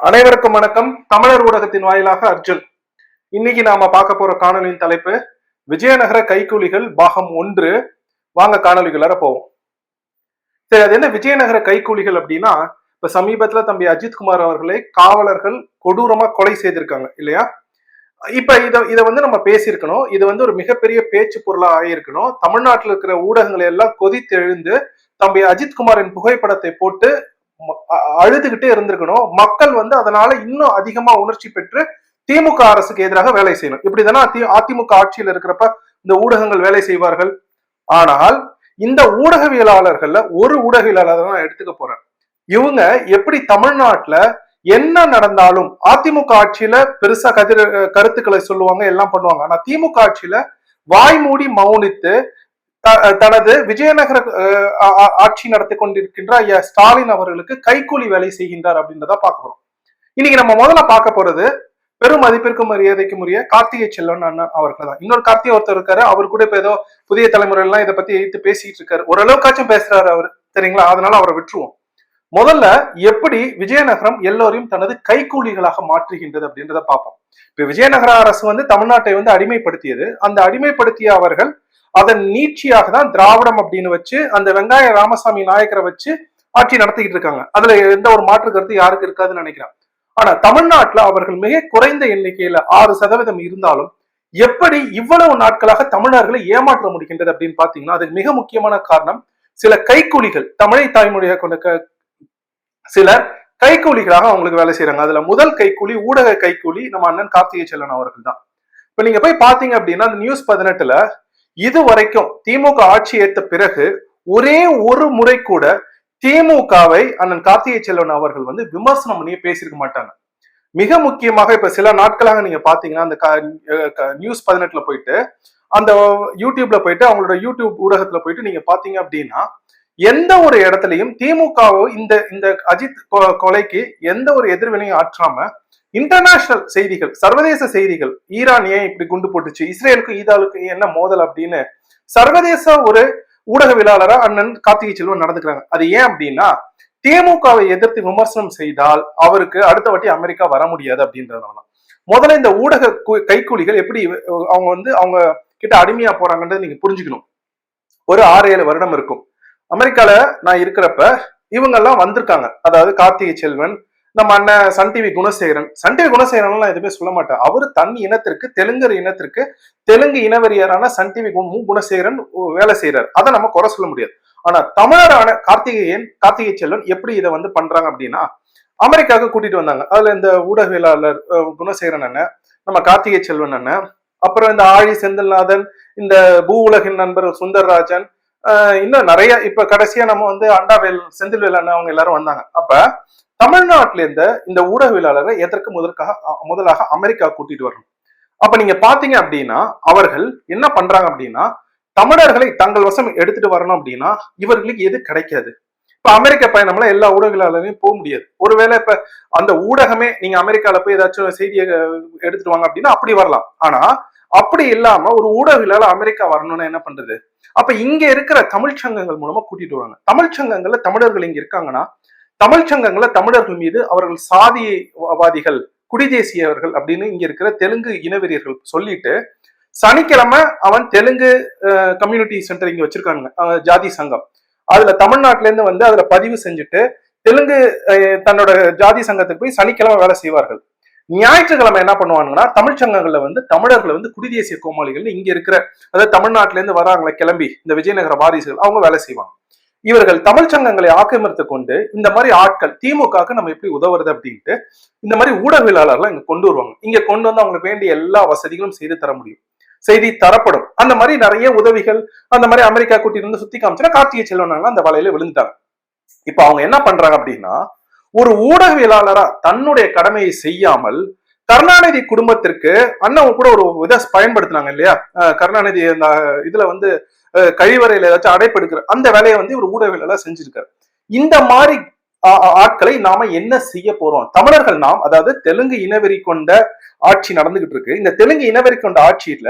அனைவருக்கும் வணக்கம். தமிழர் ஊடகத்தின் வாயிலாக அர்ஜுன். இன்னைக்கு நாம பார்க்க போற காணொலியின் தலைப்பு விஜயநகர கைக்கூலிகள் பாகம் ஒன்று. வாங்க காணொலிக்குள்ளார போவோம். சரி அது என்ன விஜயநகர கைக்கூலிகள் அப்படின்னா இப்ப சமீபத்துல தம்பி அஜித்குமார் அவர்களை காவலர்கள் கொடூரமா கொலை செய்திருக்காங்க இல்லையா? இப்ப இத இத வந்து நம்ம பேசியிருக்கணும். இது வந்து ஒரு மிகப்பெரிய பேச்சு பொருளா ஆகியிருக்கணும் தமிழ்நாட்டில் இருக்கிற ஊடகங்களை எல்லாம் கொதித்து எழுந்து தம்பி அஜித்குமாரின் புகைப்படத்தை போட்டு அழுதுகிட்டே இருந்திருக்கணும். மக்கள் வந்து அதனால இன்னும் அதிகமா உணர்ச்சி பெற்று திமுக அரசுக்கு எதிராக வேலை செய்யணும். இப்படிதானே? அதிமுக ஆட்சியில் இருக்கிறப்ப இந்த ஊடகங்கள் வேலை செய்வார்கள். ஆனால் இந்த ஊடகவியலாளர்கள்ல ஒரு ஊடகவியலாளர் நான் எடுத்துக்க போறேன். இவங்க எப்படி தமிழ்நாட்டுல என்ன நடந்தாலும் அதிமுக ஆட்சியில பெருசா கதிர கருத்துக்களை சொல்லுவாங்க எல்லாம் பண்ணுவாங்க. ஆனா திமுக ஆட்சியில வாய் மூடி மௌனித்து தனது விஜயநகர ஆட்சி நடத்தி கொண்டிருக்கின்ற ஐயா ஸ்டாலின் அவர்களுக்கு கைக்கூலி வேலை செய்கின்றார் அப்படின்றத பார்க்கிறோம் இன்னைக்கு நம்ம முதல்ல பார்க்க போறது பெரும் மதிப்பிற்கும் மரியாதைக்கும் உரிய கார்த்திகை செல்வன் அண்ணன் அவர்கள் தான். இன்னொரு கார்த்திகை ஒருத்தர் இருக்காரு. அவர் கூட இப்ப ஏதோ புதிய தலைமுறையெல்லாம் இதை பத்தி எடுத்து பேசிட்டு இருக்காரு. ஓரளவுக்காச்சும் பேசுறாரு அவர். சரிங்களா? அதனால அவரை விட்டுருவோம். முதல்ல எப்படி விஜயநகரம் எல்லோரையும் தனது கைக்கூலிகளாக மாற்றுகின்றது அப்படின்றத பார்ப்போம். இப்ப விஜயநகர அரசு வந்து தமிழ்நாட்டை வந்து அடிமைப்படுத்தியது. அந்த அடிமைப்படுத்திய அவர்கள் அதன் நீட்சியாக தான் திராவிடம் அப்படின்னு வச்சு அந்த வெங்காய ராமசாமி நாயக்கரை வச்சு ஆட்சி நடத்திக்கிட்டு இருக்காங்க. அதுல எந்த ஒரு மாற்று கருத்து யாருக்கு இருக்காதுன்னு நினைக்கிறேன். ஆனா தமிழ்நாட்டுல அவர்கள் மிக குறைந்த எண்ணிக்கையில ஆறு சதவீதம் இருந்தாலும் எப்படி இவ்வளவு நாட்களாக தமிழர்களை ஏமாற்ற முடிகின்றது அப்படின்னு பாத்தீங்கன்னா அதுக்கு மிக முக்கியமான காரணம் சில கைக்கூலிகள் தமிழை தாய்மொழியாக கொண்ட சிலர் கைக்கூலிகளாக அவங்களுக்கு வேலை செய்யறாங்க அதுல முதல் கைக்கூலி ஊடக கைக்கூலி நம்ம அண்ணன் கார்த்திகை செல்வன் அவர்கள் தான். இப்ப நீங்க போய் பாத்தீங்க அப்படின்னா அந்த நியூஸ் பதினெட்டுல இது வரைக்கும் திமுக ஆட்சி ஏற்ற பிறகு ஒரே ஒரு முறை கூட திமுகவை அண்ணன் கார்த்திகை செல்வன் அவர்கள் வந்து விமர்சனம் பண்ணியே பேசியிருக்க மாட்டாங்க. மிக முக்கியமாக இப்ப சில நாட்களாக நீங்க பாத்தீங்கன்னா அந்த நியூஸ் பதினெட்டுல போயிட்டு அந்த யூடியூப்ல போயிட்டு அவங்களோட யூடியூப் ஊடகத்துல போயிட்டு நீங்க பாத்தீங்க அப்படின்னா எந்த ஒரு இடத்துலயும் திமுகவோ இந்த இந்த அஜித் கொ- கொலைக்கு எந்த ஒரு எதிர்வினையும் ஆற்றாம இன்டர்நேஷனல் செய்திகள் சர்வதேச செய்திகள் ஈரான் ஏன் இப்படி குண்டு போட்டுச்சு இஸ்ரேலுக்கும் ஈதாலுக்கும் என்ன மோதல் அப்படின்னு சர்வதேச ஒரு ஊடகவியலாளரா அண்ணன் கார்த்திகை செல்வன் நடந்துக்கிறாங்க. அது ஏன் அப்படின்னா திமுகவை எதிர்த்து விமர்சனம் செய்தால் அவருக்கு அடுத்த வாட்டி அமெரிக்கா வர முடியாது அப்படின்றதுனால முதல்ல இந்த ஊடக கைக்கூலிகள் எப்படி அவங்க வந்து அவங்க கிட்ட அடிமையா போறாங்கன்றது நீங்க புரிஞ்சுக்கணும். ஒரு ஆறு ஏழு வருடம் இருக்கும். அமெரிக்கால நான் இருக்கிறப்ப இவங்கெல்லாம் வந்திருக்காங்க. அதாவது கார்த்திகை செல்வன் நம்ம அண்ணன் Sun TV Gunasekaran. Sun TV Gunasekaran எதுவுமே சொல்ல மாட்டேன். அவர் தன் இனத்திற்கு தெலுங்கர் இனத்திற்கு தெலுங்கு இனவெறியரான சன் டிவி மு குணசேகரன் வேலை செய்யறாரு அதை நம்ம குறை சொல்ல முடியாது. ஆனா தமிழரான கார்த்திகேயன் கார்த்திகை செல்வன் எப்படி இதை வந்து பண்றாங்க அப்படின்னா அமெரிக்காவுக்கு கூட்டிட்டு வந்தாங்க. அதுல இந்த ஊடகவியலாளர் குணசேகரன் அண்ணன் நம்ம கார்த்திகை செல்வன் அண்ணன் அப்புறம் இந்த ஆழி செந்தில்நாதன் இந்த பூ உலகின் நண்பர் சுந்தர்ராஜன் இன்னும் நிறைய இப்ப கடைசியா நம்ம வந்து அண்டாவேல் செந்தில்வேல் அண்ணன் அவங்க எல்லாரும் வந்தாங்க. அப்ப தமிழ்நாட்டில இருந்த இந்த ஊடகவியலாளரை எதற்கு முதற்காக முதலாக அமெரிக்கா கூட்டிட்டு வரணும்? அப்ப நீங்க பாத்தீங்க அப்படின்னா அவர்கள் என்ன பண்றாங்க அப்படின்னா தமிழர்களை தங்கள் வசம் எடுத்துட்டு வரணும் அப்படின்னா இவர்களுக்கு எது கிடைக்காது? இப்ப அமெரிக்க பயணம்ல எல்லா ஊடகவியலாளரையும் போக முடியாது. ஒருவேளை இப்ப அந்த ஊடகமே நீங்க அமெரிக்கால போய் ஏதாச்சும் செய்தியை எடுத்துட்டு வாங்க அப்படின்னா அப்படி வரலாம். ஆனா அப்படி இல்லாம ஒரு ஊடகங்களால அமெரிக்கா வரணும்னா என்ன பண்றது? அப்ப இங்க இருக்கிற தமிழ் சங்கங்கள் மூலமா கூட்டிட்டு வராங்க. தமிழ் சங்கங்கள்ல தமிழர்கள் இங்க இருக்காங்கன்னா தமிழ் சங்கங்கள்ல தமிழர்கள் மீது அவர்கள் சாதிவாதிகள் குடிதேசியவர்கள் அப்படின்னு இங்க இருக்கிற தெலுங்கு இனவெறியர்கள் சொல்லிட்டு சனிக்கிழமை அவன் தெலுங்கு கம்யூனிட்டி சென்டர் இங்க வச்சிருக்காங்க ஜாதி சங்கம். அதுல தமிழ்நாட்டுல இருந்து வந்து அதுல பதிவு செஞ்சுட்டு தெலுங்கு அஹ், தன்னோட ஜாதி சங்கத்துக்கு போய் சனிக்கிழமை வேலை செய்வார்கள். ஞாயிற்றுக்கிழமை என்ன பண்ணுவாங்கன்னா தமிழ் சங்கங்கள்ல வந்து தமிழர்களை வந்து குடிதேசிய கோமாளிகள் இங்க இருக்கிற அதாவது தமிழ்நாட்டுல இருந்து வராங்களே கிளம்பி இந்த விஜயநகர வாரிசுகள் அவங்க வேலை செய்வாங்க. இவர்கள் தமிழ் சங்கங்களை ஆக்கிரமித்து கொண்டு இந்த மாதிரி ஆட்கள் திமுகவுக்கு நம்ம எப்படி உதவுறது அப்படின்ட்டு இந்த மாதிரி ஊடகவியலாளர்லாம் இங்க கொண்டு வருவாங்க. இங்க கொண்டு வந்து அவங்களுக்கு வேண்டிய எல்லா வசதிகளும் செய்து தர முடியும். செய்தி தரப்படும். அந்த மாதிரி நிறைய உதவிகள் அந்த மாதிரி அமெரிக்கா கூட்டிட்டு வந்து சுத்தி காமிச்சுன்னா கார்த்திகை செல்வனால அந்த வலையில விழுந்துட்டாங்க. இப்ப அவங்க என்ன பண்றாங்க அப்படின்னா ஒரு ஊடகவியலாளரா தன்னுடைய கடமையை செய்யாமல் கருணாநிதி குடும்பத்திற்கு அண்ணன் கூட ஒரு வித பயன்படுத்தினாங்க இல்லையா? அஹ் கருணாநிதி அந்த இதுல வந்து கழிவறையில ஏதாச்சும் அடைப்படுக்கிற அந்த வேலையை வந்து இவர் ஊடகவியலாளர் செஞ்சிருக்காரு. இந்த மாதிரி ஆட்களை நாம என்ன செய்ய போறோம்? தமிழர்கள் நாம் அதாவது தெலுங்கு இனவெறி கொண்ட ஆட்சி நடந்துகிட்டு இருக்கு. இந்த தெலுங்கு இனவெறி கொண்ட ஆட்சியில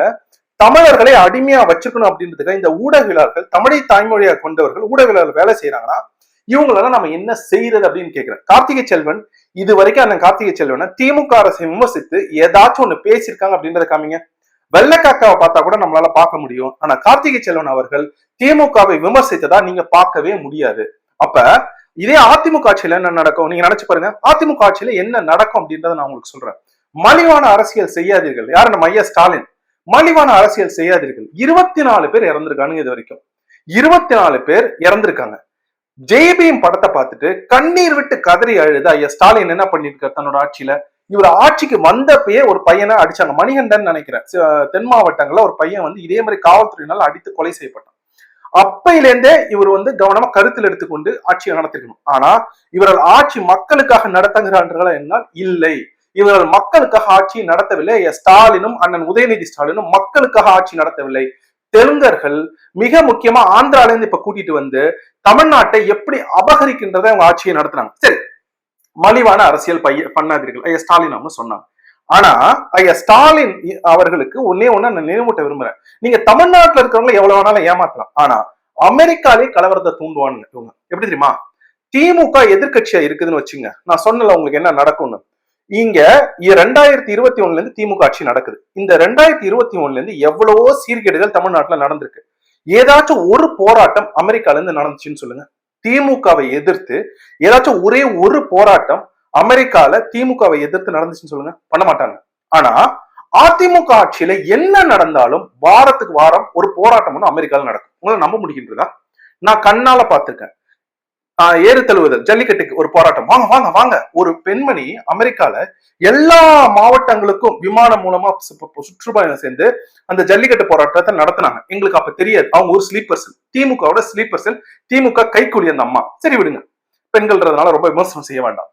தமிழர்களை அடிமையா வச்சுக்கணும் அப்படின்றதுக்காக இந்த ஊடகவியலாளர்கள் தமிழை தாய்மொழியா கொண்டவர்கள் ஊடகவியலாளர் வேலை செய்யறாங்கன்னா இவங்களெல்லாம் நம்ம என்ன செய்யறது அப்படின்னு கேக்குறேன் கார்த்திகை செல்வன் இது வரைக்கும் அந்த கார்த்திகை செல்வனை திமுக அரசை விமர்சித்து ஏதாச்சும் ஒண்ணு பேசியிருக்காங்க அப்படின்றத காமிங்க. வெள்ளக்காக்காவை பார்த்தா கூட நம்மளால பார்க்க முடியும். ஆனா கார்த்திகை செல்வன் அவர்கள் திமுகவை விமர்சித்ததா நீங்க பார்க்கவே முடியாது. அப்ப இதே அதிமுக ஆட்சியில என்ன நடக்கும்? நீங்க நினைச்சு பாருங்க. அதிமுக ஆட்சியில என்ன நடக்கும் அப்படின்றத நான் உங்களுக்கு சொல்றேன். மலிவான அரசியல் செய்யாதீர்கள். யார் நம்ம ஐயா ஸ்டாலின்? மலிவான அரசியல் செய்யாதீர்கள். இருபத்தி நாலு பேர் இறந்திருக்கானுங்க இது வரைக்கும். இருபத்தி நாலு பேர் இறந்திருக்காங்க. ஜெய்பீம் படத்தை பார்த்துட்டு கண்ணீர் விட்டு கதறி அழுது ஐயா ஸ்டாலின் என்ன பண்ணிருக்காரு தன்னோட ஆட்சியில? இவர் ஆட்சிக்கு வந்தப்பயே ஒரு பையனை அடிச்சாங்க. மணிகண்டன் நினைக்கிறேன். தென் மாவட்டங்கள்ல ஒரு பையன் வந்து இதே மாதிரி காவல்துறையினால் அடித்து கொலை செய்யப்பட்டான். அப்பையிலேருந்தே இவர் வந்து கவனமா கருத்தில் எடுத்துக்கொண்டு ஆட்சியை நடத்திருக்கணும். ஆனா இவர்கள் ஆட்சி மக்களுக்காக நடத்துகிறார்கள் என்னால் இல்லை. இவர்கள் மக்களுக்காக ஆட்சி நடத்தவில்லை. ஸ்டாலினும் அண்ணன் உதயநிதி ஸ்டாலினும் மக்களுக்காக ஆட்சி நடத்தவில்லை. தெலுங்கர்கள் மிக முக்கியமா ஆந்திரால இருந்து இப்ப கூட்டிட்டு வந்து தமிழ்நாட்டை எப்படி அபகரிக்கின்றதை அவங்க ஆட்சியை நடத்துனாங்க. சரி மலிவான அரசியல் பைய பண்ணாதீர்கள். ஐயா ஸ்டாலின் அவங்க சொன்னாங்க. ஆனா ஐயா ஸ்டாலின் அவர்களுக்கு ஒன்னே ஒண்ணு நான் நினைவூட்ட விரும்புறேன். நீங்க தமிழ்நாட்டுல இருக்கிறவங்க எவ்வளவு வேணாலும் ஏமாத்தலாம். ஆனா அமெரிக்காலே கலவரத்தை தூண்டுவானுங்க இவங்க. எப்படி தெரியுமா? திமுக எதிர்க்கட்சியா இருக்குதுன்னு வச்சுங்க. நான் சொன்னல உங்களுக்கு என்ன நடக்கும்னு. இங்க ரெண்டாயிரத்தி இருபத்தி ஒண்ணுல இருந்து திமுக ஆட்சி நடக்குது. இந்த ரெண்டாயிரத்தி இருபத்தி ஒண்ணுல இருந்து எவ்வளவோ சீர்கேடுகள் தமிழ்நாட்டுல நடந்திருக்கு. ஏதாச்சும் ஒரு போராட்டம் அமெரிக்கால இருந்து நடந்துச்சுன்னு சொல்லுங்க. திமுகவை எதிர்த்து ஏதாச்சும் ஒரே ஒரு போராட்டம் அமெரிக்கால திமுகவை எதிர்த்து நடந்துச்சுன்னு சொல்லுங்க. பண்ண மாட்டாங்க. ஆனா அதிமுக ஆட்சியில என்ன நடந்தாலும் வாரத்துக்கு வாரம் ஒரு போராட்டம் ஒன்று அமெரிக்கால நடக்கும். உங்களை நம்ப முடிகின்றதா? நான் கண்ணால பார்த்திருக்கேன். ஏறு தழுவுதல் ஜல்லிக்கட்டுக்கு ஒரு போராட்டம். வாங்க வாங்க வாங்க. ஒரு பெண்மணி அமெரிக்கால எல்லா மாவட்டங்களுக்கும் விமானம் மூலமா சுற்றுப்பயணம் சேர்ந்து அந்த ஜல்லிக்கட்டு போராட்டத்தை நடத்தினாங்க. எங்களுக்கு அப்ப தெரியாது. அவங்க ஒரு ஸ்லீப்பர் செல் திமுகவோட ஸ்லீப்பர் செல் திமுக கைக்கூலி அந்த அம்மா. சரி விடுங்க. பெண்கள்ன்றதுனால ரொம்ப விமர்சனம் செய்ய வேண்டாம்.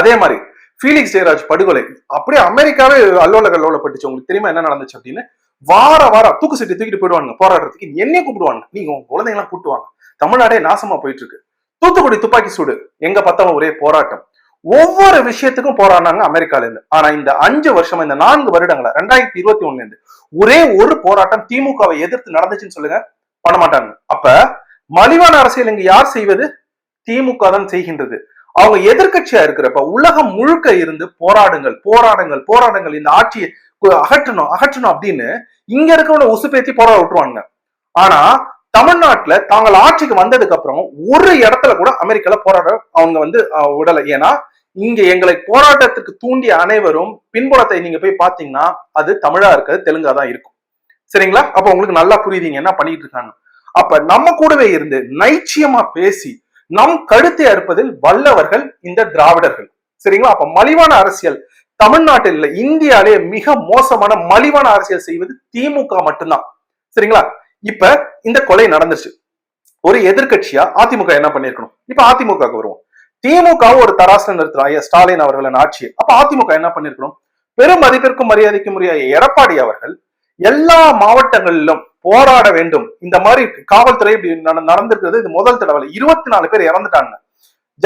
அதே மாதிரி ஃபீலிக்ஸ் ஜெயராஜ் படுகொலை. அப்படியே அமெரிக்காவே அல்லோல கல்லோலப்பட்டுச்சு உங்களுக்கு தெரியுமா என்ன நடந்துச்சு அப்படின்னு? வார வாரம் தூக்கு சீட்டு தூக்கிட்டு போயிடுவாங்க போராடுறதுக்கு என்னைய கூப்பிடுவாங்க நீங்க உங்க குழந்தைங்களாம் கூப்பிடுவாங்க தமிழ்நாடே நாசமா போயிட்டு இருக்கு. தூத்துக்குடி துப்பாக்கி சூடு. எங்க பார்த்தாலும் ஒரே போராட்டம். ஒவ்வொரு விஷயத்துக்கும் போராடினாங்க அமெரிக்கால இருந்து ஆனா இந்த அஞ்சு வருஷமா இந்த நான்கு வருடங்களா ரெண்டாயிரத்தி இருபத்தி ஒண்ணுல இருந்து ஒரே ஒரு போராட்டம் திமுகவை எதிர்த்து நடந்துச்சுன்னு சொல்லுங்க பண்ண மாட்டாங்க அப்ப மலிவான அரசியல் இங்க யார் செய்வது? திமுக தான் செய்கின்றது. அவங்க எதிர்க்கட்சியா இருக்கிறப்ப உலகம் முழுக்க இருந்து போராடுங்கள் போராடுங்கள் போராடுங்கள் இந்த ஆட்சியை அகற்றணும் அகற்றணும் அப்படின்னு இங்க இருக்கிறவங்க உசுப்பேத்தி போராட விட்டுருவாங்க ஆனா தமிழ்நாட்டுல தாங்கள் ஆட்சிக்கு வந்ததுக்கு அப்புறம் ஒரு இடத்துல கூட அமெரிக்கால போராட அவங்க வந்து விடல. ஏன்னா இங்க எங்களை போராட்டத்துக்கு தூண்டிய அனைவரும் பின்புலத்தை நீங்க போய் பாத்தீங்கன்னா அது தமிழா இருக்கிறது தெலுங்கா தான் இருக்கும். சரிங்களா? அப்ப உங்களுக்கு நல்லா புரியுதீங்க என்ன பண்ணிட்டு இருக்காங்க. அப்ப நம்ம கூடவே இருந்து நைச்சியமா பேசி நம் கழுத்தை அறுப்பதில் வல்லவர்கள் இந்த திராவிடர்கள். சரிங்களா? அப்ப மலிவான அரசியல் தமிழ்நாட்டில் இல்ல இந்தியாலே மிக மோசமான மலிவான அரசியல் செய்வது திமுக மட்டும்தான். சரிங்களா? இப்ப இந்த கொலை நடந்துச்சு. ஒரு எதிர்கட்சியா அதிமுக என்ன பண்ணிருக்கணும்? இப்ப அதிமுகவுக்கு வருவோம். திமுக ஒரு தராசு நிறுத்துறோம் ஸ்டாலின் அவர்களின் ஆட்சி. அப்ப அதிமுக என்ன பண்ணிருக்கணும்? பெரும் மதிப்பிற்கும் மரியாதைக்கும் உரிய எடப்பாடி அவர்கள் எல்லா மாவட்டங்களிலும் போராட வேண்டும். இந்த மாதிரி காவல்துறை இப்படி நட- நடந்திருக்கிறது. இது முதல் தடவை. இருபத்தி நாலு பேர் இறந்துட்டாங்க.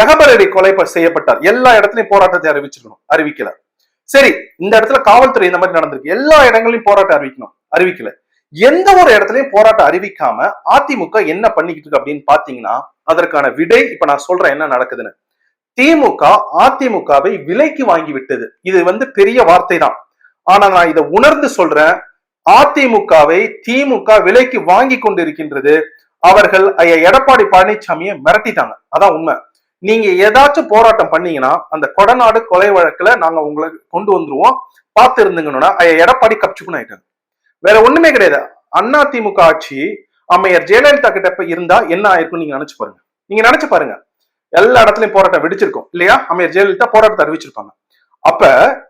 ஜெகபரடி அலி கொலை செய்யப்பட்டார். எல்லா இடத்துலயும் போராட்டத்தை அறிவிச்சிருக்கணும். அறிவிக்கல. சரி இந்த இடத்துல காவல்துறை இந்த மாதிரி நடந்திருக்கு. எல்லா இடங்களிலும் போராட்டம் அறிவிக்கணும். அறிவிக்கல. எந்த ஒரு இடத்துலயும் போராட்டம் அறிவிக்காம அதிமுக என்ன பண்ணிக்கிட்டு இருக்கு அப்படின்னு பாத்தீங்கன்னா அதற்கான விடை இப்ப நான் சொல்றேன் என்ன நடக்குதுன்னு. திமுக அதிமுகவை விலைக்கு வாங்கி விட்டது. இது வந்து பெரிய வார்த்தை தான். ஆனா நான் இதை உணர்ந்து சொல்றேன். அதிமுகவை திமுக விலைக்கு வாங்கி கொண்டிருக்கின்றது. அவர்கள் ஐயா எடப்பாடி பழனிசாமியை மிரட்டிட்டாங்க. அதான் உண்மை. நீங்க ஏதாச்சும் போராட்டம் பண்ணீங்கன்னா அந்த கொடநாடு கொலை வழக்குல நாங்க உங்களை கொண்டு வந்துருவோம். பார்த்து இருந்துங்கன்னா ஐயா எடப்பாடி கப்சுக்குன்னு ஆயிட்டாங்க வேற ஒண்ணுமே கிடையாது. அண்ணா திமுக ஆட்சி அம்மையார் ஜெயலலிதா கிட்ட இப்ப இருந்தா என்ன ஆயிருக்கும் நீங்க நினைச்சு பாருங்க. நீங்க நினைச்சு பாருங்க. எல்லா இடத்துலயும் போராட்டம் வெடிச்சிருக்கும் இல்லையா? அம்மையார் ஜெயலலிதா போராட்டத்தை அறிவிச்சிருப்பாங்க. அப்ப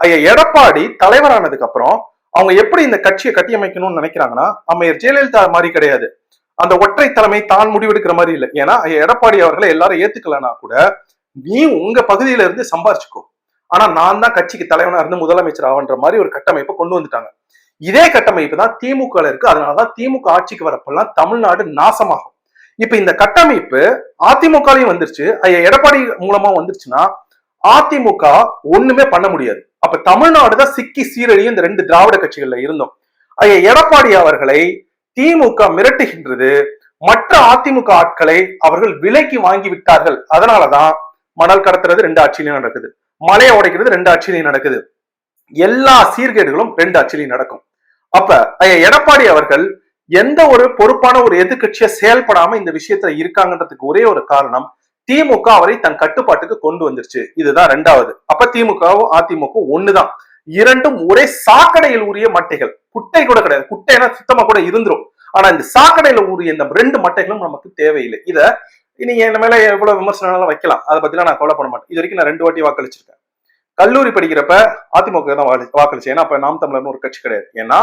ஐயா எடப்பாடி தலைவரானதுக்கு அப்புறம் அவங்க எப்படி இந்த கட்சியை கட்டியமைக்கணும்னு நினைக்கிறாங்கன்னா அம்மையார் ஜெயலலிதா மாதிரி கிடையாது. அந்த ஒற்றை தலைமை தான் முடிவெடுக்கிற மாதிரி இல்லை. ஏன்னா ஐயா எடப்பாடி அவர்களை எல்லாரும் ஏத்துக்கலன்னா கூட நீ உங்க பகுதியில இருந்து சம்பாரிச்சுக்கோ. ஆனா நான் தான் கட்சிக்கு தலைவனா இருந்து முதலமைச்சர் ஆவன்ற மாதிரி ஒரு கட்டமைப்பை கொண்டு வந்துட்டாங்க. இதே கட்டமைப்பு தான் திமுக இருக்கு. அதனாலதான் திமுக ஆட்சிக்கு வரப்பெல்லாம் தமிழ்நாடு நாசமாகும். இப்ப இந்த கட்டமைப்பு அதிமுகலையும் வந்துருச்சு. ஐயா எடப்பாடி மூலமா வந்துருச்சுன்னா அதிமுக ஒண்ணுமே பண்ண முடியாது. அப்ப தமிழ்நாடு தான் சிக்கி சீரழியும் இந்த ரெண்டு திராவிட கட்சிகள்ல இருந்தோம். ஐயா எடப்பாடி அவர்களை திமுக மிரட்டுகின்றது. மற்ற அதிமுக ஆட்களை அவர்கள் விலைக்கு வாங்கி விட்டார்கள். அதனாலதான் மணல் கடத்துறது ரெண்டு ஆட்சியிலையும் நடக்குது. மலையை உடைக்கிறது ரெண்டு ஆட்சியிலையும் நடக்குது. எல்லா சீர்கேடுகளும் ரெண்டு அச்சிலையும் நடக்கும். அப்ப எடப்பாடி அவர்கள் எந்த ஒரு பொறுப்பான ஒரு எதிர்க்கட்சியை செயல்படாம இந்த விஷயத்துல இருக்காங்கன்றதுக்கு ஒரே ஒரு காரணம் திமுக அவரை தன் கட்டுப்பாட்டுக்கு கொண்டு வந்துருச்சு. இதுதான் ரெண்டாவது. அப்ப திமுகவும் அதிமுகவும் ஒண்ணுதான். இரண்டும் ஒரே சாக்கடையில் உரிய மட்டைகள். குட்டை கூட கிடையாது. குட்டைனா சுத்தமா கூட இருந்துரும். ஆனா இந்த சாக்கடையில உரிய இந்த ரெண்டு மட்டைகளும் நமக்கு தேவையில்லை. இத நீங்க என்ன மேல எவ்வளவு விமர்சனம் வைக்கலாம். அதை பத்திலாம் நான் கவலைப்பட மாட்டேன். இது வரைக்கும் நான் ரெண்டு வாட்டி வாக்களிச்சிருக்கேன். கல்லூரி படிக்கிறப்ப அதிமுக தான் வாக்களிச்சேன் ஏன்னா அப்ப நாம் தமிழர்னு ஒரு கட்சி கிடையாது. ஏன்னா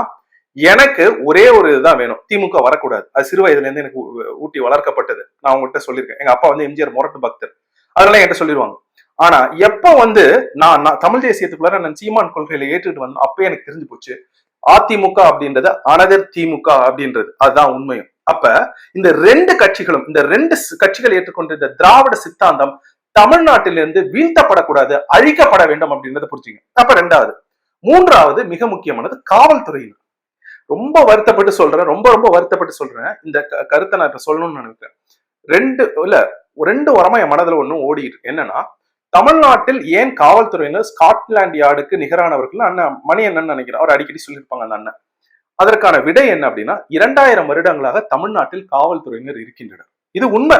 எனக்கு ஒரே ஒரு இதுதான் வேணும். திமுக வரக்கூடாது. அது சிறு வயதுல இருந்து எனக்கு ஊட்டி வளர்க்கப்பட்டது. நான் உங்ககிட்ட சொல்லியிருக்கேன். எங்க அப்பா வந்து எம்ஜிஆர் முரட்டு பக்தர். அதெல்லாம் என்கிட்ட சொல்லிடுவாங்க ஆனா எப்ப வந்து நான் நான் தமிழ் தேசியத்துக்குள்ள நான் சீமான் கொள்கையில ஏற்றுட்டு வந்தேன் அப்பயே எனக்கு தெரிஞ்சு போச்சு. அதிமுக அப்படின்றது அனதர் திமுக அப்படின்றது. அதுதான் உண்மையும். அப்ப இந்த ரெண்டு கட்சிகளும் இந்த ரெண்டு கட்சிகள் ஏற்றுக்கொண்ட இந்த திராவிட சித்தாந்தம் தமிழ்நாட்டிலிருந்து வீழ்த்தப்படக்கூடாது அழிக்கப்பட வேண்டும் அப்படின்றத புரிஞ்சுங்க. அப்ப ரெண்டாவது மூன்றாவது மிக முக்கியமானது காவல்துறையினர். ரொம்ப வருத்தப்பட்டு சொல்றேன் ரொம்ப ரொம்ப வருத்தப்பட்டு சொல்றேன். இந்த க- கருத்தை நான் இப்ப சொல்லணும்னு நினைக்கிறேன். ரெண்டு இல்ல ரெண்டு வாரமா என் மனதுல ஒண்ணும் ஓடிட்டு என்னன்னா தமிழ்நாட்டில் ஏன் காவல்துறையினர் ஸ்காட்லாந்து யார்டுக்கு நிகரானவர்கள்? அண்ணன் மணி அண்ணன் நினைக்கிறேன். அவர் அடிக்கடி சொல்லியிருப்பாங்க அந்த அண்ணன். அதற்கான விடை என்ன அப்படின்னா இரண்டாயிரம் வருடங்களாக தமிழ்நாட்டில் காவல்துறையினர் இருக்கின்றனர். இது உண்மை.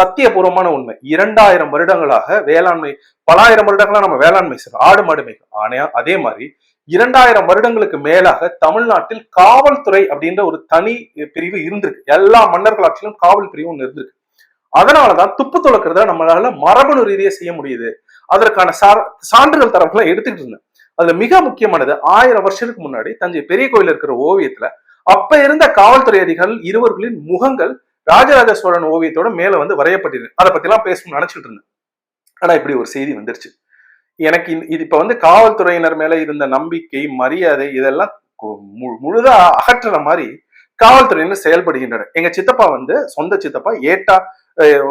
சத்தியபூர்வமான உண்மை. இரண்டாயிரம் வருடங்களாக வேளாண்மை பலாயிரம் வருடங்களா நம்ம வேளாண்மை செய்யறோம் ஆடு மாடு மேய்க்கிறோம் ஆனா அதே மாதிரி இரண்டாயிரம் வருடங்களுக்கு மேலாக தமிழ்நாட்டில் காவல்துறை அப்படின்ற ஒரு தனி பிரிவு இருந்திருக்கு. எல்லா மன்னர்கள் ஆட்சியிலும் காவல் பிரிவு ஒன்று இருந்திருக்கு. அதனாலதான் துப்பு துளக்கிறத நம்மளால மரபணு ரீதியை செய்ய முடியுது. அதற்கான சா- சான்றுகள் தரப்புலாம் எடுத்துக்கிட்டு இருந்தேன். அதுல மிக முக்கியமானது ஆயிரம் வருஷத்துக்கு முன்னாடி தஞ்சை பெரிய கோயில் இருக்கிற ஓவியத்துல அப்ப இருந்த காவல்துறை அதிகாரிகள் இருவர்களின் முகங்கள் ராஜராஜ சோழன் ஓவியத்தோட மேல வந்து வரையப்பட்டிருக்கு. அதை பத்தி எல்லாம் பேசணும்னு நினைச்சிட்டு இருந்தேன். ஆனா இப்படி ஒரு செய்தி வந்துருச்சு. எனக்கு இது இப்ப வந்து காவல்துறையினர் மேல இருந்த நம்பிக்கை மரியாதை இதெல்லாம் முழுதா அகற்றுற மாதிரி காவல்துறையினர் செயல்படுகின்றனர். எங்க சித்தப்பா வந்து சொந்த சித்தப்பா ஏட்டா அஹ்,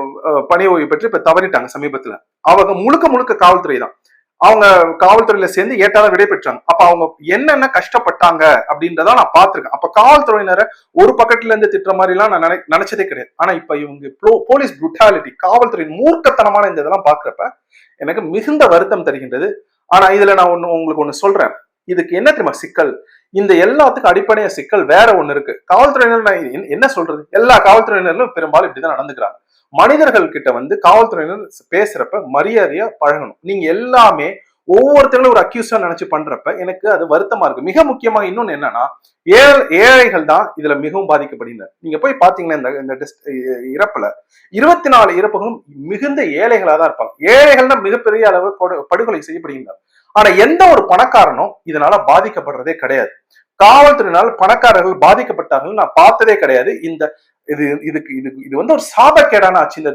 பணி ஓய்வு பெற்று இப்ப தவறிட்டாங்க சமீபத்துல. அவங்க முழுக்க முழுக்க காவல்துறை தான். அவங்க காவல்துறையில சேர்ந்து ஏட்டாதான் விடை பெற்றாங்க. அப்ப அவங்க என்னென்ன கஷ்டப்பட்டாங்க அப்படின்றத நான் பார்த்திருக்கேன். அப்ப காவல்துறையினரை ஒரு பக்கத்துல இருந்து திட்டுற மாதிரி எல்லாம் நான் நினை- நினைச்சதே கிடையாது. ஆனா இப்ப இவங்க போலீஸ் புட்டாலிட்டி காவல்துறையின் மூர்க்கத்தனமான இந்த இதெல்லாம் பாக்குறப்ப எனக்கு மிகுந்த வருத்தம் தருகின்றது. ஆனா இதுல நான் ஒண்ணு உங்களுக்கு ஒண்ணு சொல்றேன். இதுக்கு என்ன தெரியுமா சிக்கல்? இந்த எல்லாத்துக்கும் அடிப்படையான சிக்கல் வேற ஒண்ணு இருக்கு. காவல்துறையினர் நான் என்ன- என்ன சொல்றது? எல்லா காவல்துறையினரும் பெரும்பாலும் இப்படிதான் நடந்துக்கிறாங்க. மனிதர்கள் கிட்ட வந்து காவல்துறையினர் பேசுறப்ப மரியாதையா பழகணும். நீங்க எல்லாமே ஒவ்வொருத்தங்களும் ஒரு அக்யூஸா நினைச்சு பண்றப்ப எனக்கு அது வருத்தமா இருக்கு. மிக முக்கியமா இன்னொன்னு என்னன்னா ஏழை ஏழைகள் தான் இதுல மிகவும் பாதிக்கப்படுகின்றனர். நீங்க போய் பாத்தீங்கன்னா இந்த இந்த டெஸ்ட் இறப்புல? இருபத்தி நாலு இறப்புகளும் மிகுந்த ஏழைகளா தான் இருப்பாங்க. ஏழைகள்னா மிகப்பெரிய அளவு படுகொலை செய்யப்படுகின்றனர். ஆனா எந்த ஒரு பணக்காரனும் இதனால பாதிக்கப்படுறதே கிடையாது. காவல்துறையினால் பணக்காரர்கள் பாதிக்கப்பட்டார்கள் நான் பார்த்ததே கிடையாது. இந்த இது இதுக்கு இது இது வந்து ஒரு சாபக்கேடான ஆட்சி இந்த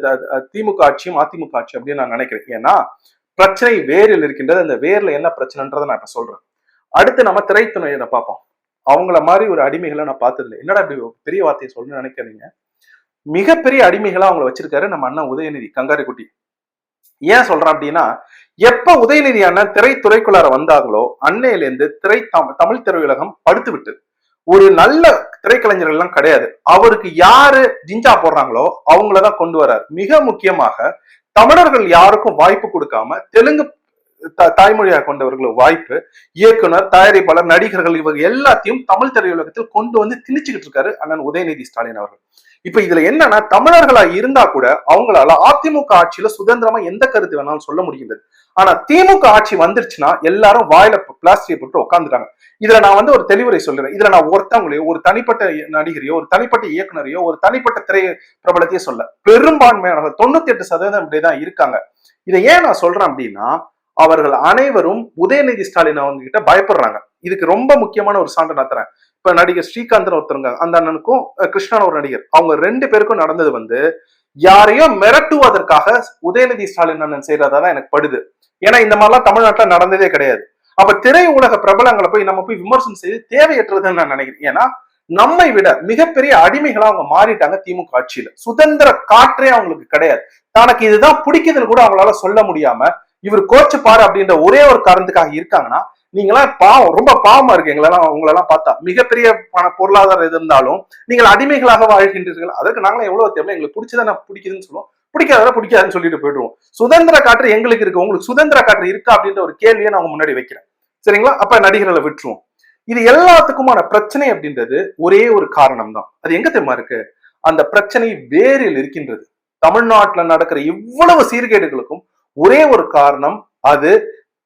திமுக ஆட்சியும் அதிமுக ஆட்சி அப்படின்னு நான் நினைக்கிறேன். ஏன்னா பிரச்சனை வேரில் இருக்கின்றது. அந்த வேர்ல என்ன பிரச்சனைன்றதை நான் இப்ப சொல்றேன். அடுத்து நம்ம திரைத்துறையில பார்ப்போம். அவங்கள மாதிரி ஒரு அடிமைகளை நான் பார்த்ததில்லை. என்னடா இப்படி பெரிய வார்த்தையை சொல்லணும்னு நினைக்காதீங்க. மிகப்பெரிய அடிமைகளா அவங்கள வச்சிருக்காரு நம்ம அண்ணன் உதயநிதி கங்காரிக்குட்டி. ஏன் சொல்றேன் அப்படின்னா எப்ப உதயநிதி அண்ணன் திரைத்துறைக்குள்ளார வந்தாங்களோ அன்னையிலேருந்து திரை தமிழ் திரையுலகம் படுத்து விட்டு ஒரு நல்ல திரைக்கலைஞர்கள் எல்லாம் கிடையாது. அவருக்கு யாரு ஜிஞ்சா போடுறாங்களோ அவங்களதான் கொண்டு வர்றார். மிக முக்கியமாக தமிழர்கள் யாருக்கும் வாய்ப்பு கொடுக்காம தெலுங்கு தாய்மொழியாக கொண்டவர்களுக்கு வாய்ப்பு இயக்குனர் தயாரிப்பாளர் நடிகர்கள் இவங்க எல்லாத்தையும் தமிழ் திரையுலகத்தில் கொண்டு வந்து திணிச்சுக்கிட்டு இருக்காரு அண்ணன் உதயநிதி ஸ்டாலின் அவர்கள். இப்ப இதுல என்னன்னா தமிழர்களா இருந்தா கூட அவங்களால அதிமுக ஆட்சியில சுதந்திரமா எந்த கருத்து வேணாலும் சொல்ல முடிகிறது ஆனா திமுக ஆட்சி வந்துருச்சுன்னா எல்லாரும் வாயில பிளாஸ்டிக் போட்டு உட்காந்துட்டாங்க இதுல நான் வந்து ஒரு தெளிவுரை சொல்றேன். இதுல நான் ஒருத்தவங்களையோ ஒரு தனிப்பட்ட நடிகரையோ ஒரு தனிப்பட்ட இயக்குனரையோ ஒரு தனிப்பட்ட திரை பிரபலத்தையே சொல்ல. பெரும்பான்மையானவர்கள் தொண்ணூத்தி எட்டு சதவீதம் இப்படிதான் இருக்காங்க. இதை ஏன் நான் சொல்றேன் அப்படின்னா அவர்கள் அனைவரும் உதயநிதி ஸ்டாலின் அவங்க கிட்ட பயப்படுறாங்க. இதுக்கு ரொம்ப முக்கியமான ஒரு சான்று நான் தரேன். இப்ப நடிகர் ஸ்ரீகாந்தன் ஒருத்தருங்க அந்த அண்ணனுக்கும் கிருஷ்ணன் ஒரு நடிகர். அவங்க ரெண்டு பேருக்கும் நடந்தது வந்து யாரையோ மிரட்டுவதற்காக உதயநிதி ஸ்டாலின் அண்ணன் செய்யறதா தான் எனக்கு படுது. ஏன்னா இந்த மாதிரிலாம் தமிழ்நாட்டில் நடந்ததே கிடையாது. அப்ப திரை உலக பிரபலங்களை போய் நம்ம போய் விமர்சனம் செய்து தேவையற்றதுன்னு நான் நினைக்கிறேன் ஏன்னா நம்மை விட மிகப்பெரிய அடிமைகளா அவங்க மாறிட்டாங்க திமுக ஆட்சியில. சுதந்திர காற்றே அவங்களுக்கு கிடையாது. தனக்கு இதுதான் பிடிக்குதுன்னு கூட அவங்களால சொல்ல முடியாம இவர் கோச்சு பாரு அப்படின்ற ஒரே ஒரு காரணத்துக்காக இருக்காங்கன்னா நீங்களாம் பாவம் ரொம்ப பாவமா இருக்கு எங்களெல்லாம் உங்களெல்லாம் பார்த்தா. மிகப்பெரிய பண பொருளாதாரம் இருந்தாலும் நீங்கள் அடிமைகளாக வாழ்கின்றீர்கள். அதற்கு நாங்களும் எவ்வளவு தேவை எங்களுக்கு பிடிச்சதை பிடிக்குதுன்னு சொல்லுவோம். பிடிக்காத பிடிக்காதுன்னு சொல்லிட்டு போயிடுவோம். சுதந்திர காற்று எங்களுக்கு இருக்கு. உங்களுக்கு சுதந்திர காற்று இருக்கா அப்படின்ற ஒரு கேள்வியை நான் முன்னாடி வைக்கிறேன். சரிங்களா? அப்ப நடிகர்களை விட்டுருவோம். இது எல்லாத்துக்குமான பிரச்சனை அப்படின்றது ஒரே ஒரு காரணம் தான் அது எங்க தெரியுமா இருக்கு? அந்த பிரச்சனை வேரில் இருக்கின்றது. தமிழ்நாட்டுல நடக்கிற இவ்வளவு சீர்கேடுகளுக்கும் ஒரே ஒரு காரணம் அது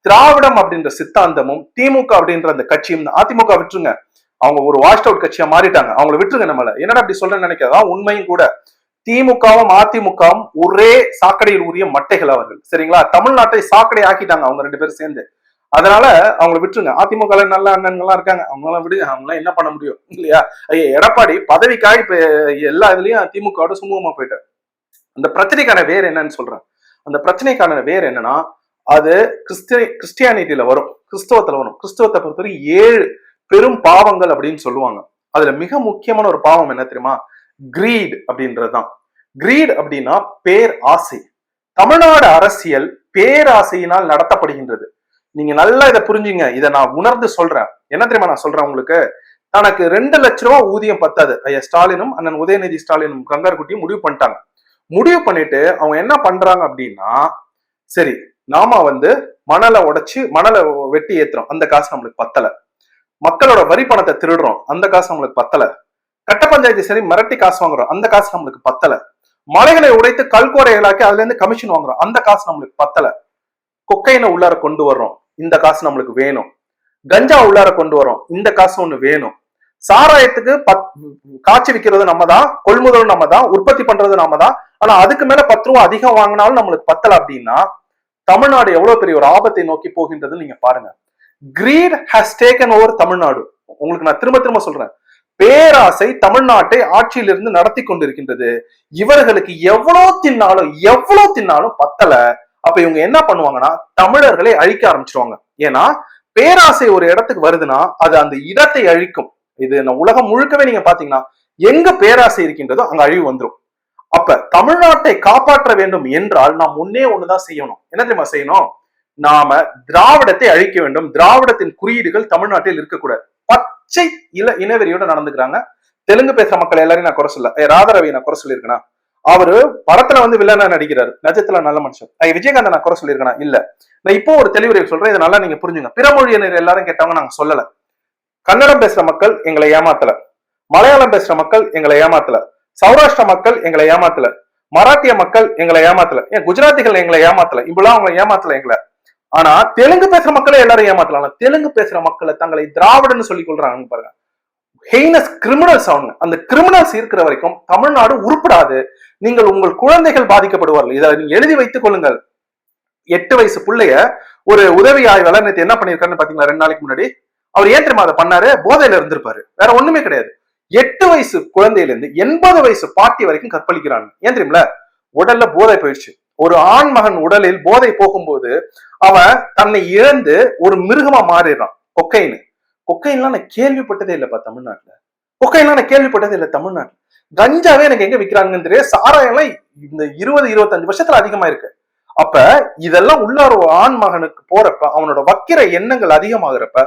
திராவிடம் அப்படின்ற சித்தாந்தமும் திமுக அப்படின்ற அந்த கட்சியும் அதிமுக விட்டுருங்க. அவங்க ஒரு வாஷ் அவுட் கட்சியா மாறிட்டாங்க. அவங்கள விட்டுருங்க நம்மள. என்னடா அப்படி சொல்றேன்னு நினைக்கிறதா? உண்மையும் கூட. திமுகவும் அதிமுகவும் ஒரே சாக்கடையில் உரிய மட்டைகள் அவர்கள். சரிங்களா? தமிழ்நாட்டை சாக்கடை ஆக்கிட்டாங்க அவங்க ரெண்டு பேரும் சேர்ந்து. அதனால அவங்கள விட்டுருங்க. அதிமுக நல்ல அண்ணன்கள்லாம் இருக்காங்க. அவங்களாம் விடுங்க அவங்களாம் என்ன பண்ண முடியும்? இல்லையா? ஐயா எடப்பாடி பதவிக்காக இப்ப எல்லா இதுலயும் திமுகவோட சுமூகமா போயிட்டார். அந்த பிரச்சனைக்கான வேர் என்னன்னு சொல்றேன். அந்த பிரச்சனைக்கான வேர் என்னன்னா அது கிறிஸ்டிய கிறிஸ்டியானிட்டியில வரும். கிறிஸ்தவத்துல வரும். கிறிஸ்தவத்தை பொறுத்தவரை ஏழு பெரும் பாவங்கள் அப்படின்னு சொல்லுவாங்க. அதுல மிக முக்கியமான ஒரு பாவம் என்ன தெரியுமா? கிரீட் அப்படின்றதுதான். கிரீட் அப்படின்னா பேர் ஆசை. தமிழ்நாடு அரசியல் பேராசையினால் நடத்தப்படுகின்றது. நீங்க நல்லா இதை புரிஞ்சுங்க. இதை நான் உணர்ந்து சொல்றேன். என்ன தெரியுமா நான் சொல்றேன் உங்களுக்கு? தனக்கு ரெண்டு லட்ச ரூபா ஊதியம் பத்தாது. ஐயா ஸ்டாலினும் அண்ணன் உதயநிதி ஸ்டாலினும் கங்கார்குட்டியும் முடிவு பண்ணிட்டாங்க. முடிவு பண்ணிட்டு அவங்க என்ன பண்றாங்க அப்படின்னா சரி நாம வந்து மணலை உடைச்சு மணலை வெட்டி ஏத்துறோம். அந்த காசு நம்மளுக்கு பத்தல. மக்களோட வரி பணத்தை திருடுறோம். அந்த காசு நம்மளுக்கு பத்தல. கட்ட பஞ்சாயத்து சரி மிரட்டி காசு வாங்குறோம். அந்த காசு நம்மளுக்கு பத்தல. மலைகளை உடைத்து கல்கோரைகளாக்கி அதுல இருந்து கமிஷன் வாங்குறோம். அந்த காசு நம்மளுக்கு பத்தல. கொக்கைனை உள்ளார கொண்டு வர்றோம். இந்த காசு நம்மளுக்கு வேணும். கஞ்சா உள்ளார கொண்டு வரோம் இந்த காசு ஒண்ணு வேணும். சாராயத்துக்கு பத் காய்ச்சி விற்கிறது நம்ம தான் கொள்முதல் நம்ம தான் உற்பத்தி பண்றது நம்ம தான் ஆனா அதுக்கு மேல பத்து ரூபா அதிகம் வாங்கினாலும் நம்மளுக்கு பத்தல அப்படின்னா தமிழ்நாடு எவ்வளவு பெரிய ஒரு ஆபத்தை நோக்கி போகின்றது நீங்க பாருங்க. Greed has taken over Tamil Nadu. உங்களுக்கு நான் திரும்ப திரும்ப சொல்றேன். பேராசை தமிழ்நாட்டை ஆட்சியிலிருந்து நடத்தி கொண்டிருக்கின்றது. இவர்களுக்கு எவ்வளவு தின்னாலும் எவ்வளவு தின்னாலும் பத்தல. அப்ப இவங்க என்ன பண்ணுவாங்கன்னா தமிழர்களை அழிக்க ஆரம்பிச்சிருவாங்க. ஏன்னா பேராசை ஒரு இடத்துக்கு வருதுன்னா அது அந்த இடத்தை அழிக்கும். இது உலகம் முழுக்கவே நீங்க பாத்தீங்கன்னா எங்க பேராசை இருக்கின்றதோ அங்க அழிவு வந்துரும். அப்ப தமிழ்நாட்டை காப்பாற்ற வேண்டும் என்றால் நாம் முன்னே ஒண்ணுதான் செய்யணும். என்ன தெரியுமா செய்யணும்? நாம திராவிடத்தை அழிக்க வேண்டும். திராவிடத்தின் குறியீடுகள் தமிழ்நாட்டில் இருக்கக்கூடாது. பச்சை இல இனவெறியோட நடந்துக்கிறாங்க. தெலுங்கு பேசுற மக்கள் எல்லாரையும் நான் குறை சொல்ல ஏ, ராதாரவி நான் குறை சொல்லியிருக்கேனா? அவரு படத்துல வந்து வில்லனா நடிக்கிறாரு. நஜத்துல நல்ல மனுஷன். ஐ விஜயகாந்த் நான் குறை சொல்லியிருக்கேனா? இல்ல. நான் இப்போ ஒரு தெளிவுரை சொல்றேன். இதை நல்லா நீங்க புரிஞ்சுங்க. பிற மொழியினர் எல்லாரும் கேட்டவங்க நாங்க சொல்லல. கன்னடம் பேசுற மக்கள் எங்களை ஏமாத்தல. மலையாளம் பேசுற மக்கள் எங்களை ஏமாத்தல. சௌராஷ்டிர மக்கள் எங்களை ஏமாத்தல. மராட்டிய மக்கள் எங்களை ஏமாத்தல. ஏன் குஜராத்திகள் எங்களை ஏமாத்தல. இப்பெல்லாம் அவங்களை ஏமாத்தல எங்களை. ஆனா தெலுங்கு பேசுற மக்களை எல்லாரும் ஏமாத்தலாம் தெலுங்கு பேசுற மக்களை தங்களை திராவிடன்னு சொல்லி கொள்றாங்க பாருங்க. ஹெய்னஸ் கிரிமினல்ஸ் அவங்க. அந்த கிரிமினல்ஸ் இருக்கிற வரைக்கும் தமிழ்நாடு உருப்படாது. நீங்கள் உங்கள் குழந்தைகள் பாதிக்கப்படுவார்கள். இதை நீங்க எழுதி வைத்துக் கொள்ளுங்கள். எட்டு வயசு பிள்ளைய ஒரு உதவி ஆய்வாளர் நேற்று என்ன பண்ணிருக்காருன்னு பாத்தீங்களா? ரெண்டு நாளைக்கு முன்னாடி. அவர் ஏன் தெரியுமா அதை பண்ணாரு? போதையில இருந்திருப்பாரு. வேற ஒண்ணுமே கிடையாது. எட்டு வயசு குழந்தையில இருந்து எண்பது வயசு பாட்டி வரைக்கும் கற்பழிக்கிறாங்க. ஏன் தெரியுமில உடல்ல போதை போயிடுச்சு. ஒரு ஆண் மகன் உடலில் போதை போகும்போது அவன் தன்னை இழந்து ஒரு மிருகமா மாறிடுறான். கொக்கைன்னு கொக்கைன்லாம் நான் கேள்விப்பட்டதே இல்லப்பா தமிழ்நாட்டுல. கொக்கைன்லாம் நான் கேள்விப்பட்டதே இல்லை தமிழ்நாட்டுல. கஞ்சாவே எனக்கு எங்க விக்கிறாங்கன்னு தெரியாது சாராயம்லாம் இந்த இருபது இருபத்தஞ்சு வருஷத்துல அதிகமா இருக்கு. அப்ப இதெல்லாம் உள்ள ஒரு ஆண் மகனுக்கு போறப்ப அவனோட வக்கிர எண்ணங்கள் அதிகமாகிறப்ப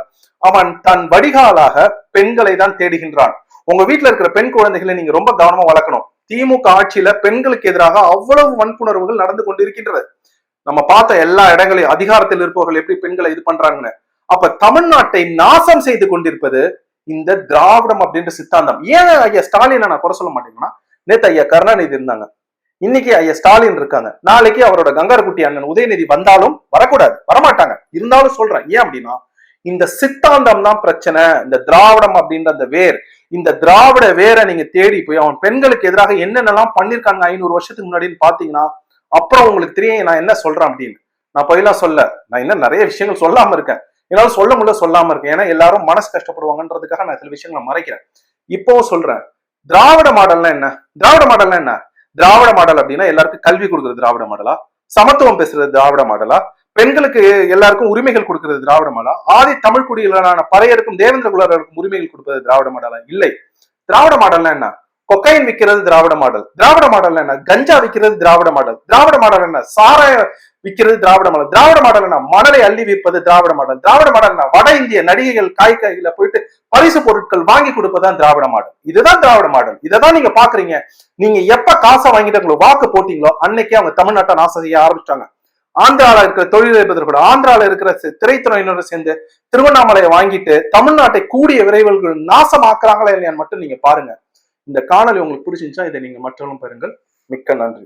அவன் தன் வடிகாலாக பெண்களை தான் தேடுகின்றான். உங்க வீட்டுல இருக்கிற பெண் குழந்தைகளை நீங்க ரொம்ப கவனமா வளர்க்கணும். திமுக ஆட்சியில பெண்களுக்கு எதிராக அவ்வளவு வன்புணர்வுகள் நடந்து கொண்டிருக்கின்றது. நம்ம பார்த்த எல்லா இடங்களையும் அதிகாரத்தில் இருப்பவர்கள் எப்படி பெண்களை இது பண்றாங்கன்னு. அப்ப தமிழ்நாட்டை நாசம் செய்து கொண்டிருப்பது இந்த திராவிடம் அப்படின்ற சித்தாந்தம். ஏன் ஐயா ஸ்டாலினை நான் குறை சொல்ல மாட்டேங்கன்னா நேத்து ஐயா கருணாநிதி இருந்தாங்க. இன்னைக்கு ஐயா ஸ்டாலின் இருக்காங்க. நாளைக்கு அவரோட கங்காரக்குட்டி அண்ணன் உதயநிதி வந்தாலும் வரக்கூடாது. வரமாட்டாங்க. இருந்தாலும் சொல்றேன். ஏன் அப்படின்னா இந்த சித்தாந்தம் தான் பிரச்சனை. இந்த திராவிடம் அப்படின்ற அந்த வேர். இந்த திராவிட வேரை நீங்க தேடி போய் அவன் பெண்களுக்கு எதிராக என்னென்னலாம் பண்ணிருக்காங்க ஐநூறு வருஷத்துக்கு முன்னாடின்னு பாத்தீங்கன்னா அப்புறம் உங்களுக்கு தெரியும் நான் என்ன சொல்றேன் அப்படின்னு. நான் போயெல்லாம் சொல்ல. நான் இன்னும் நிறைய விஷயங்கள் சொல்லாம இருக்கேன். என்னால சொல்ல முடியல சொல்லாம இருக்கேன். ஏன்னா எல்லாரும் மனசு கஷ்டப்படுவாங்கன்றதுக்காக நான் சில விஷயங்களை மறைக்கிறேன். இப்போவும் சொல்றேன். திராவிட மாடல்னா என்ன? திராவிட மாடல்னா என்ன? திராவிட மாடல் அப்படின்னா எல்லாருக்கும் கல்வி கொடுக்குறது திராவிட மாடலா? சமத்துவம் பேசுறது திராவிட மாடலா? பெண்களுக்கு எல்லாருக்கும் உரிமைகள் கொடுக்கிறது திராவிட மாடலா ஆதி தமிழ் குடியிலான பறையருக்கும் தேவேந்திர குலருக்கும் உரிமைகள் கொடுப்பது திராவிட மாடலா? இல்லை. திராவிட மாடல்னா என்ன? கொக்கைன் விற்கிறது திராவிட மாடல். திராவிட மாடல் என்ன? கஞ்சா விற்கிறது திராவிட மாடல். திராவிட மாடல் என்ன? சாராய விற்கிறது திராவிட மாடல். திராவிட மாடல் என்ன மணலை அள்ளி விற்பது திராவிட மாடல். திராவிட மாடல் என்ன வட இந்திய நடிகைகள் காய் போயிட்டு பரிசு பொருட்கள் வாங்கி கொடுப்பதுதான் திராவிட மாடல். இதுதான் திராவிட மாடல். இதைதான் நீங்க பாக்குறீங்க. நீங்க எப்ப காசை வாங்கிட்டு உங்களுக்கு வாக்கு போட்டீங்களோ அன்னைக்கே அவங்க தமிழ்நாட்டை நாசம் செய்ய ஆரம்பிச்சிட்டாங்க. ஆந்திரால இருக்கிற தொழிலதிபர் கூட ஆந்திரால இருக்கிற திரைத்துறையினரும் சேர்ந்து திருவண்ணாமலையை வாங்கிட்டு தமிழ்நாட்டை கூடிய விரைவில் நாசமாக்குறாங்களா இல்லையான்னு மட்டும் நீங்க பாருங்க. இந்த காணொலி உங்களுக்கு பிடிச்சிருந்துச்சா இதை நீங்க மற்றவங்களும் பாருங்கள். மிக்க நன்றி.